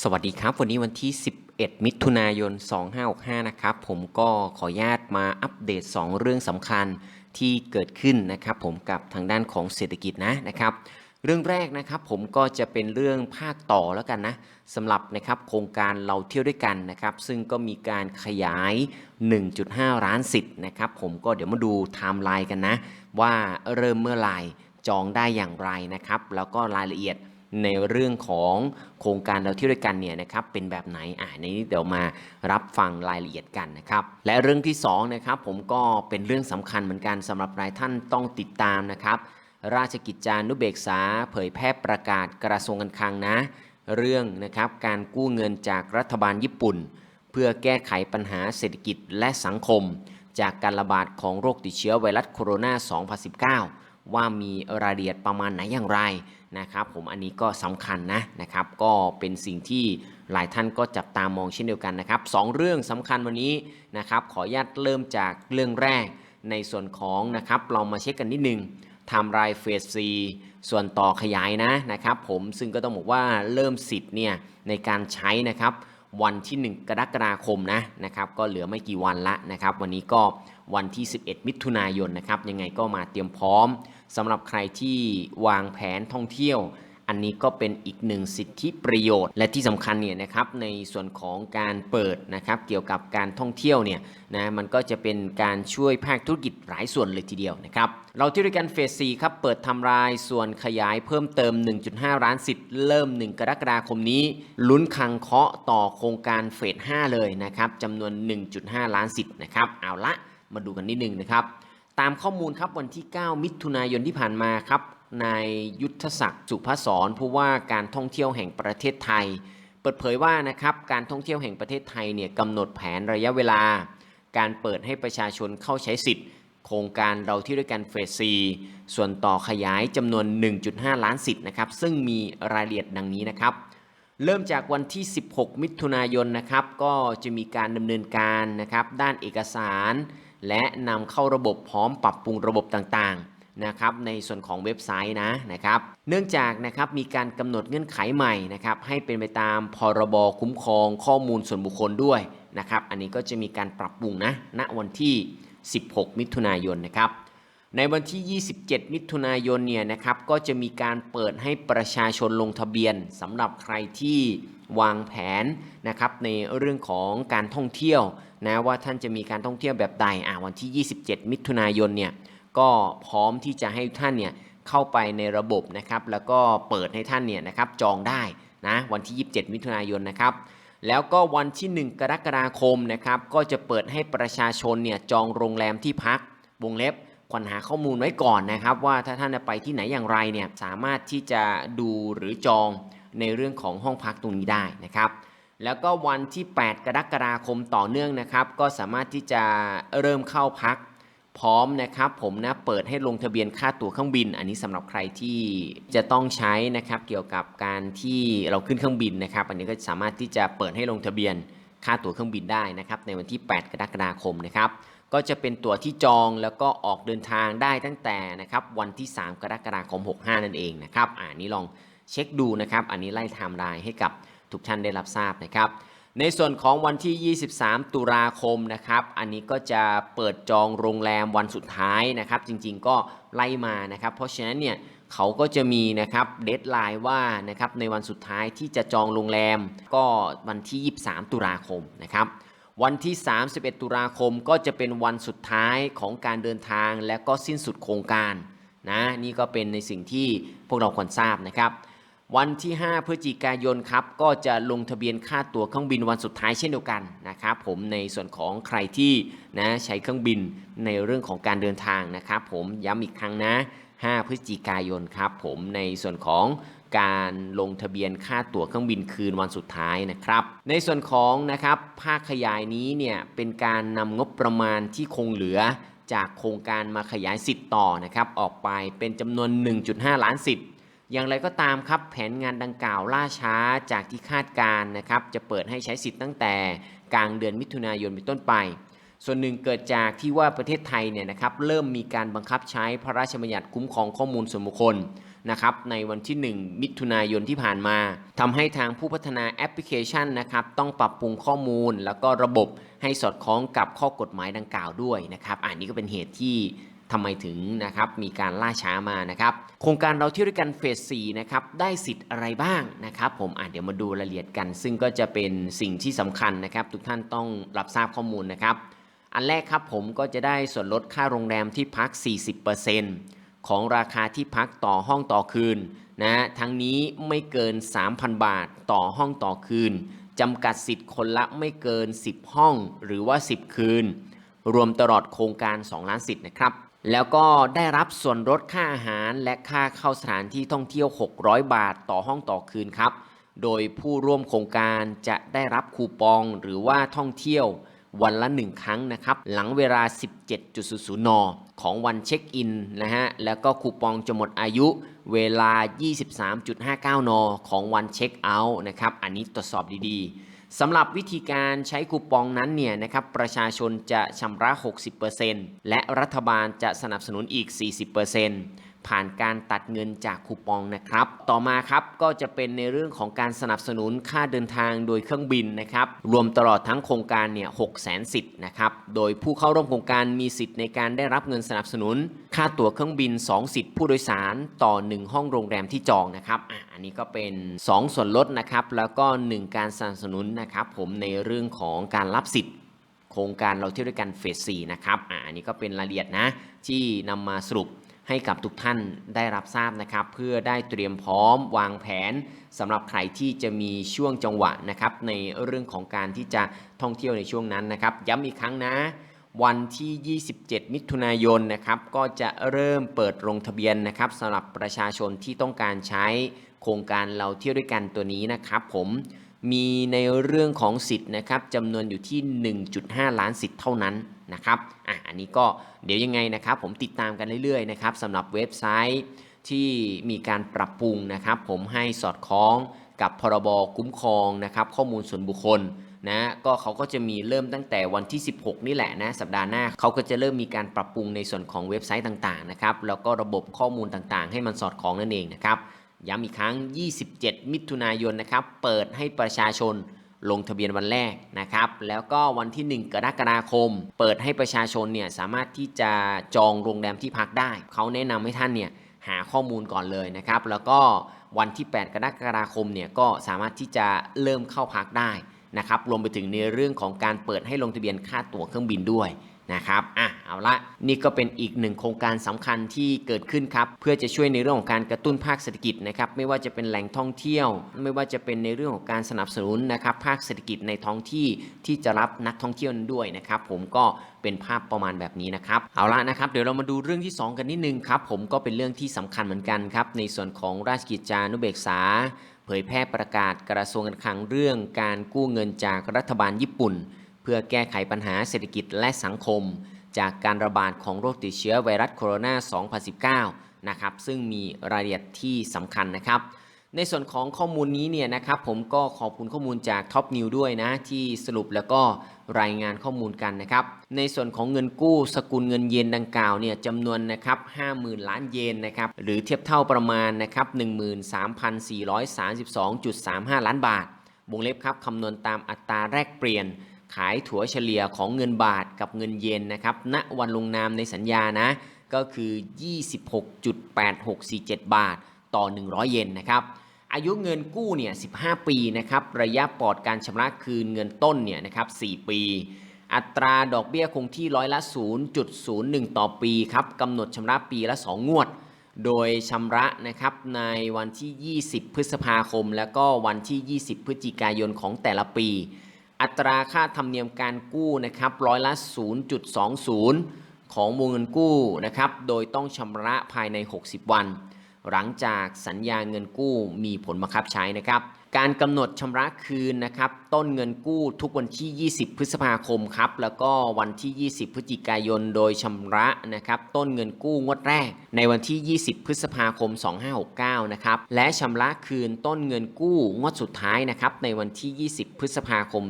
สวัสดีครับ วันนี้วันที่ 11 มิถุนายน 2565 นะครับ ผมก็ขออนุญาตมาอัปเดต 2 เรื่องสำคัญที่เกิดขึ้นนะครับผมกับทางด้านของเศรษฐกิจนะนะครับ เรื่องแรกนะครับผมก็จะเป็นเรื่องภาคต่อแล้วกันนะสำหรับนะครับโครงการเราเที่ยวด้วยกันนะครับ ซึ่งก็มีการขยาย 1.5 ล้านสิทธิ์นะครับ ผมก็เดี๋ยวมาดูไทม์ไลน์กันนะ ว่าเริ่มเมื่อไหร่จองได้อย่างไรนะครับ แล้วก็รายละเอียด ในเรื่องของโครงการเราเที่ยวด้วยกันเนี่ยนะครับเป็นแบบไหนอ่าในนี้เดี๋ยวมารับฟังรายละเอียดกันนะครับและเรื่องที่สองนะครับผมก็เป็นเรื่องสำคัญเหมือนกันสำหรับหลายท่านต้องติดตามนะครับ ราชกิจจานุเบกษา เผยแพร่ประกาศกระทรวงการคลังนะ เรื่องนะครับการกู้เงินจากรัฐบาลญี่ปุ่น เพื่อแก้ไขปัญหาเศรษฐกิจและสังคม จากการระบาดของโรคติดเชื้อไวรัสโคโรนา 2019 ว่ามีรายละเอียดประมาณไหนอย่างไรนะครับผมอันนี้ก็สำคัญนะนะครับก็เป็นสิ่งที่หลายท่านก็จับตามองเช่นเดียวกันนะครับสองเรื่องสำคัญวันนี้นะครับขออนุญาตเริ่มจากเรื่องแรกในส่วนของนะครับเรามาเช็คกันนิดนึงไทม์ไลน์เฟสซีส่วนต่อขยายนะนะครับผมซึ่งก็ต้องบอกว่าเริ่มสิทธิ์เนี่ยในการใช้นะครับวันที่ 1 กรกฎาคมนะนะครับก็เหลือไม่กี่วันละนะครับวันนี้ก็วันที่ 11 มิถุนายนนะครับยังไงก็มาเตรียมพร้อม สำหรับใครที่วางแผนท่องเที่ยว อันนี้ก็เป็นอีกหนึ่งสิทธิประโยชน์ และที่สำคัญเนี่ยนะครับในส่วนของการเปิดนะครับเกี่ยวกับการท่องเที่ยวเนี่ยนะมันก็จะเป็นการช่วยภาคธุรกิจหลายส่วนเลยทีเดียวนะครับเราที่ด้วยกันเฟส4ครับเปิดทำรายส่วนขยายเพิ่มเติม 1.5 ล้านสิทธิ์เริ่ม 1 กรกฎาคมนี้ ลุ้นคังเคาะต่อโครงการเฟส5เลยนะครับจำนวน 1.5 ล้านสิทธิ์นะครับเอาละมาดูกันนิดนึงนะครับ ตามข้อมูลครับวันที่ 9 มิถุนายนที่ผ่านมาครับนายยุทธศักดิ์สุภศรผู้ว่าการท่องเที่ยวแห่งประเทศไทย เปิดเผยว่านะครับการท่องเที่ยวแห่งประเทศไทยเนี่ยกำหนดแผนระยะเวลา การเปิดให้ประชาชนเข้าใช้สิทธิ์ โครงการเราที่ด้วยกันเฟสซีส่วนต่อขยายจำนวน 1.5 ล้านสิทธิ์นะครับซึ่งมีรายละเอียดดังนี้นะครับ เริ่มจากวันที่ 16 มิถุนายนนะครับก็จะมีการดำเนินการนะครับด้านเอกสาร และนำเข้าระบบพร้อมปรับปรุงระบบต่างๆนะครับในส่วนของเว็บไซต์นะนะครับ เนื่องจากนะครับมีการกำหนดเงื่อนไขใหม่นะครับให้เป็นไปตามพรบคุ้มครองข้อมูลส่วนบุคคลด้วยนะครับอันนี้ก็จะมีการปรับปรุงนะณวันที่ 16 มิถุนายนนะครับในวันที่ 27 มิถุนายนเนี่ยนะครับก็จะมีการเปิดให้ประชาชนลงทะเบียนสำหรับใครที่วางแผนนะครับในเรื่องของการท่องเที่ยวนะว่าท่านจะมีการท่องเที่ยวแบบใดอ่าวันที่ 27 มิถุนายนเนี่ยก็พร้อมที่จะให้ท่านเนี่ยเข้าไปในระบบนะครับแล้วก็เปิดให้ท่านเนี่ยนะครับจองได้นะวันที่ 27 มิถุนายนนะครับแล้วก็วันที่ 1 กรกฎาคมนะครับก็จะเปิดให้ประชาชนเนี่ยจองโรงแรมที่พักวงเล็บควรหาข้อมูลไว้ก่อนนะครับ ว่าถ้าท่านจะไปที่ไหนอย่างไรเนี่ยสามารถที่จะดูหรือจอง ในเรื่องของห้องพักตรงนี้ได้นะครับ แล้วก็วันที่ 8 กรกฎาคมต่อเนื่องนะครับ ก็สามารถที่จะเริ่มเข้าพักพร้อมนะครับ ผมนะเปิดให้ลงทะเบียนค่าตั๋วเครื่องบิน อันนี้สำหรับใครที่จะต้องใช้นะครับ เกี่ยวกับการที่เราขึ้นเครื่องบินนะครับ อันนี้ก็สามารถที่จะเปิดให้ลงทะเบียนค่าตั๋วเครื่องบินได้นะครับ ในวันที่ 8 กรกฎาคมนะครับ ก็จะเป็นตั๋วที่จองแล้วก็ออกเดินทางได้ตั้งแต่นะครับวันที่ 3 กรกฎาคม 65 นั่นเองนะครับอ่านี้ลอง เช็คดูนะครับ อันนี้ไล่ไทม์ไลน์ให้กับทุกท่านได้รับทราบนะครับ ในส่วนของวันที่ 23 ตุลาคมนะครับ อันนี้ก็จะเปิดจองโรงแรมวันสุดท้ายนะครับ จริงๆก็ไล่มานะครับ เพราะฉะนั้นเนี่ยเขาก็จะมีนะครับเดทไลน์ว่านะครับในวันสุดท้ายที่จะจองโรงแรมก็วันที่ 23 ตุลาคมนะครับวันที่ 31 ตุลาคมก็จะเป็นวันสุดท้ายของการเดินทางและก็สิ้นสุดโครงการนะนี่ก็เป็นในสิ่งที่พวกเราควรทราบนะครับ วันที่ 5 พฤศจิกายนครับก็จะลงทะเบียนค่าตั๋วเครื่องบินวันสุดท้ายเช่นเดียวกันนะครับผมในส่วนของใครที่นะใช้เครื่องบินในเรื่องของการเดินทางนะครับผมย้ำอีกครั้งนะ 5 พฤศจิกายนครับผมในส่วนของการลงทะเบียนค่าตั๋วเครื่องบินคืนวันสุดท้ายนะครับ ในส่วนของนะครับภาคขยายนี้เนี่ยเป็นการนำงบประมาณที่คงเหลือจากโครงการมาขยายสิทธิ์ต่อนะครับออกไปเป็นจำนวน 1.5 ล้านสิทธิ์ อย่างไรก็ตามครับแผนงานดังกล่าวล่าช้าจากที่คาดการณ์นะครับจะเปิดให้ใช้สิทธิ์ตั้งแต่กลางเดือนมิถุนายนเป็นต้นไป ส่วนหนึ่งเกิดจากที่ว่าประเทศไทยเนี่ยนะครับเริ่มมีการบังคับใช้พระราชบัญญัติคุ้มครองข้อมูลส่วนบุคคลนะครับในวันที่ 1 มิถุนายนที่ผ่านมาทำให้ทางผู้พัฒนาแอปพลิเคชันนะครับต้องปรับปรุงข้อมูล แล้วก็ระบบให้สอดคล้องกับข้อกฎหมายดังกล่าวด้วยนะครับอันนี้ก็เป็นเหตุที่ ทำไมถึงนะครับมีการล่าช้ามานะครับโครงการเราเที่ยวด้วยกันเฟส4นะครับได้สิทธิ์อะไรบ้างนะครับผมอะเดี๋ยวมาดูรายละเอียดกัน ซึ่งก็จะเป็นสิ่งที่สำคัญนะครับ ทุกท่านต้องรับทราบข้อมูลนะครับ อันแรกครับผมก็จะได้ส่วนลดค่าโรงแรมที่พัก 40%ของราคาที่พักต่อห้องต่อคืนนะทั้งนี้ไม่เกิน 3,000 บาทต่อห้องต่อคืนจำกัดสิทธิ์คนละไม่เกิน 10 ห้องหรือว่า 10 คืน รวมตลอดโครงการ 2 ล้านสิทธิ์นะครับ แล้วก็ได้รับส่วนลดค่าอาหารและค่าเข้าสถานที่ท่องเที่ยว 600 บาทต่อห้องต่อคืนครับ โดยผู้ร่วมโครงการจะได้รับคูปองหรือว่าท่องเที่ยววันละ 1 ครั้งนะครับ หลังเวลา 17.00 น ของวันเช็คอินนะฮะ แล้วก็คูปองจะหมดอายุเวลา 23.59 น ของวันเช็คเอาท์นะครับ อันนี้ตรวจสอบดีๆ สำหรับวิธีการใช้คูปองนั้นเนี่ยนะครับประชาชนจะชำระ 60%และรัฐบาลจะสนับสนุนอีก 40% ผ่านการตัดเงินจากคูปองนะครับ ต่อมาครับก็จะเป็นในเรื่องของการสนับสนุนค่าเดินทางโดยเครื่องบินนะครับ รวมตลอดทั้งโครงการเนี่ย6แสนสิทธิ์นะครับ โดยผู้เข้าร่วมโครงการมีสิทธิ์ในการได้รับเงินสนับสนุน ค่าตั๋วเครื่องบิน 2 สิทธิ์ผู้โดยสารต่อ 1 ห้องโรงแรมที่จองนะครับออันนี้ก็เป็น 2 ส่วนลดนะครับ แล้วก็ 1 การสนับสนุนนะครับผมในเรื่องของการรับสิทธิ์โครงการเราเที่ยวด้วยกันเฟส4นะครับ อ่าอันนี้ก็เป็นรายละเอียดนะ ที่นำมาสรุป ให้กับทุกท่านได้รับทราบนะครับ เพื่อได้เตรียมพร้อมวางแผนสำหรับใครที่จะมีช่วงจังหวะนะครับ ในเรื่องของการที่จะท่องเที่ยวในช่วงนั้นนะครับ ย้ำอีกครั้งนะวันที่ 27 มิถุนายนนะครับ ก็จะเริ่มเปิดลงทะเบียนนะครับสำหรับประชาชนที่ต้องการใช้โครงการเราเที่ยวด้วยกันตัวนี้นะครับ ผมมีในเรื่องของสิทธิ์นะครับจำนวนอยู่ที่ 1.5 ล้านสิทธิ์เท่านั้นนะครับ นนี้ก็เดี๋ยวยังไงนะครับผมติดตามกันเรื่อยๆนะครับสำหรับเว็บไซต์ที่มีการปรับปรุงนะครับ ผมให้สอดคล้องกับพรบคุ้มครองนะครับข้อมูลส่วนบุคคลนะก็เขาก็จะมีเริ่มตั้งแต่วันที่ 16 นี่แหละนะสัปดาห์หน้าเขาก็จะเริ่มมีการปรับปรุงในส่วนของเว็บไซต์ต่างๆนะครับแล้วก็ระบบข้อมูลต่างๆ ให้มันสอดคล้องนั่นเองนะครับย้ำอีกครั้ง 27 มิถุนายนนะครับเปิดให้ประชาชน ลงทะเบียนวันแรกนะครับ แล้วก็วันที่ 1 กรกฎาคม เปิดให้ประชาชนเนี่ยสามารถที่จะจองโรงแรมที่พักได้ เขาแนะนำให้ท่านเนี่ยหาข้อมูลก่อนเลยนะครับ แล้วก็วันที่ 8 กรกฎาคมเนี่ยก็สามารถที่จะเริ่มเข้าพักได้นะครับ รวมไปถึงในเรื่องของการเปิดให้ลงทะเบียนค่าตั๋วเครื่องบินด้วย นะครับอะเอาละนี่ก็เป็นอีกหนึ่งโครงการสำคัญที่เกิดขึ้นครับ เพื่อจะช่วยในเรื่องของการกระตุ้นภาคเศรษฐกิจนะครับไม่ว่าจะเป็นแหล่งท่องเที่ยว ไม่ว่าจะเป็นในเรื่องของการสนับสนุนนะครับภาคเศรษฐกิจในท้องที่ที่จะรับนักท่องเที่ยวนั้นด้วยนะครับผมก็เป็นภาพประมาณแบบนี้นะครับเอาละนะครับเดี๋ยวเรามาดูเรื่องที่ 2 กันนิดนึงครับผมก็เป็นเรื่องที่สำคัญเหมือนกันครับในส่วนของราชกิจจานุเบกษาเผยแพร่ประกาศกระทรวงการคลังเรื่องการกู้เงินจากรัฐบาลญี่ปุ่น เพื่อแก้ไขปัญหาเศรษฐกิจและสังคม จากการระบาดของโรคติดเชื้อไวรัสโคโรนา 2019 นะครับ ซึ่งมีรายละเอียดที่สำคัญนะครับ ในส่วนของข้อมูลนี้เนี่ยนะครับ ผมก็ขอบคุณข้อมูลจากท็อปนิวด้วยนะ ที่สรุปแล้วก็รายงานข้อมูลกันนะครับ ในส่วนของเงินกู้สกุลเงินเยนดังกล่าวเนี่ยจำนวนนะครับ50,000 ล้านเยนนะครับ หรือเทียบเท่าประมาณนะครับ13,432.35 ล้านบาทวงเล็บครับคำนวณตามอัตราแลกเปลี่ยน ขายถั่วเฉลี่ยของเงินบาทกับเงินเยนนะครับณวันลงนามในสัญญานะ ก็คือ 26.8647 บาทต่อ 100 เยนนะครับอายุเงินกู้เนี่ย 15 ปีนะครับระยะปลอดการชำระคืนเงินต้นเนี่ยนะครับ 4 ปี อัตราดอกเบี้ยคงที่ร้อยละ 0.01 ต่อปีครับกำหนดชำระปีละ 2 งวด โดยชำระนะครับในวันที่ 20 พฤษภาคม แล้วก็วันที่ 20 พฤศจิกายนของแต่ละปี อัตราค่าธรรมเนียมการกู้นะครับร้อยละ 0.20 ของวงเงินกู้นะครับ โดยต้องชำระภายใน 60 วัน หลังจากสัญญาเงินกู้มีผลบังคับใช้นะครับ การกำหนดชำระคืนนะครับ ต้นเงินกู้ทุกวันที่ 20 พฤษภาคมครับ แล้วก็วันที่ 20 พฤศจิกายน โดยชำระนะครับ ต้นเงินกู้งวดแรก ในวันที่ 20 พฤษภาคม 2569 นะครับ และชำระคืนต้นเงินกู้งวดสุดท้ายนะครับ ในวันที่ 20 พฤษภาคม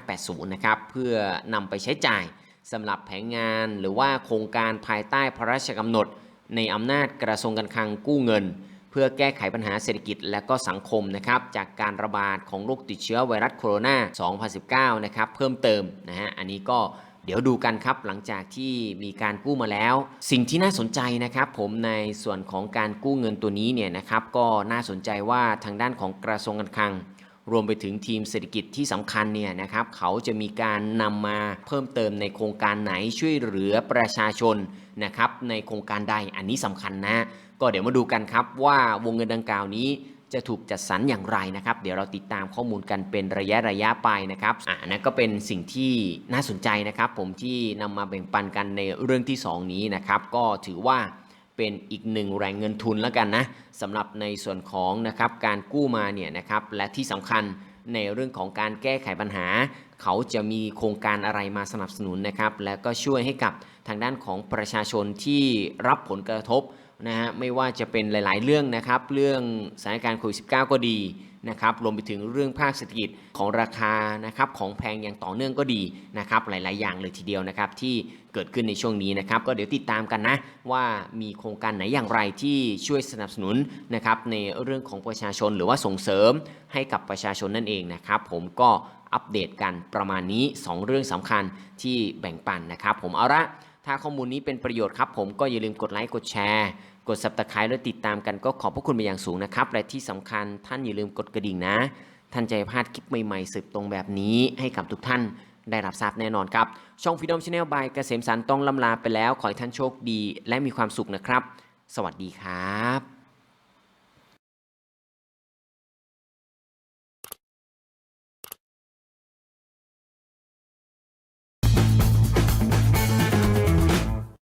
2580 นะครับ เพื่อนำไปใช้จ่ายสำหรับแผนงานหรือว่าโครงการภายใต้พระราชกำหนด ในอำนาจกระทรวงการคลังกู้เงิน เพื่อแก้ไขปัญหาเศรษฐกิจและก็สังคมนะครับจากการระบาดของโรคติดเชื้อไวรัสโคโรนา 2019 นะครับเพิ่มเติมนะฮะอันนี้ก็เดี๋ยวดูกันครับหลังจากที่มีการกู้มาแล้ว สิ่งที่น่าสนใจนะครับ ผมในส่วนของการกู้เงินตัวนี้เนี่ยนะครับก็น่าสนใจว่าทางด้านของกระทรวงการคลัง รวมไปถึงทีมเศรษฐกิจที่สำคัญเนี่ยนะครับเขาจะมีการนำมาเพิ่มเติมในโครงการไหนช่วยเหลือประชาชน นะครับในโครงการใดอันนี้สำคัญนะก็เดี๋ยวมาดูกันครับว่าวงเงินดังกล่าวนี้จะถูกจัดสรรอย่างไรนะครับ เดี๋ยวเราติดตามข้อมูลกันเป็นระยะระยะไปนะครับอ่านั่นก็เป็นสิ่งที่น่าสนใจนะครับ ผมที่นำมาแบ่งปันกันในเรื่องที่ 2 นี้นะครับ ก็ถือว่าเป็นอีกหนึ่งแรงเงินทุนแล้วกันนะสำหรับในส่วนของนะครับการกู้มาเนี่ยนะครับและที่สำคัญ ในเรื่องของการแก้ไขปัญหา เขาจะมีโครงการอะไรมาสนับสนุนนะครับ และก็ช่วยให้กับทางด้านของประชาชนที่รับผลกระทบ นะฮะไม่ว่าจะเป็นหลาย ๆ เรื่องนะครับเรื่องสถานการณ์โควิด -19 ก็ดีนะครับรวมไปถึงเรื่องภาคเศรษฐกิจของราคานะครับของแพงอย่างต่อเนื่องก็ดีนะครับหลาย ๆ อย่างเลยทีเดียวนะครับที่เกิดขึ้นในช่วงนี้นะครับก็เดี๋ยวติดตามกันนะว่ามีโครงการไหนอย่างไรที่ช่วยสนับสนุนนะครับในเรื่องของประชาชนหรือว่าส่งเสริมให้กับประชาชนนั่นเองนะครับผมก็อัปเดตกันประมาณนี้ 2 เรื่องสำคัญที่แบ่งปันนะครับ ผมเอาละถ้าข้อมูลนี้เป็นประโยชน์ครับ ผมก็อย่าลืมกดไลค์กดแชร์ กด subscribe และติดตามกันก็ขอบพระคุณเป็นอย่างสูงนะครับ และที่สำคัญท่านอย่าลืมกดกระดิ่งนะ ท่านจะพลาดคลิปใหม่ๆสืบตรงแบบนี้ให้กับทุกท่านได้รับทราบแน่นอนครับ ช่องฟิดอมชาแนลบายเกษมสันต์ต้องลำลาไปแล้ว ขอให้ท่านโชคดีและมีความสุขนะครับ สวัสดีครับ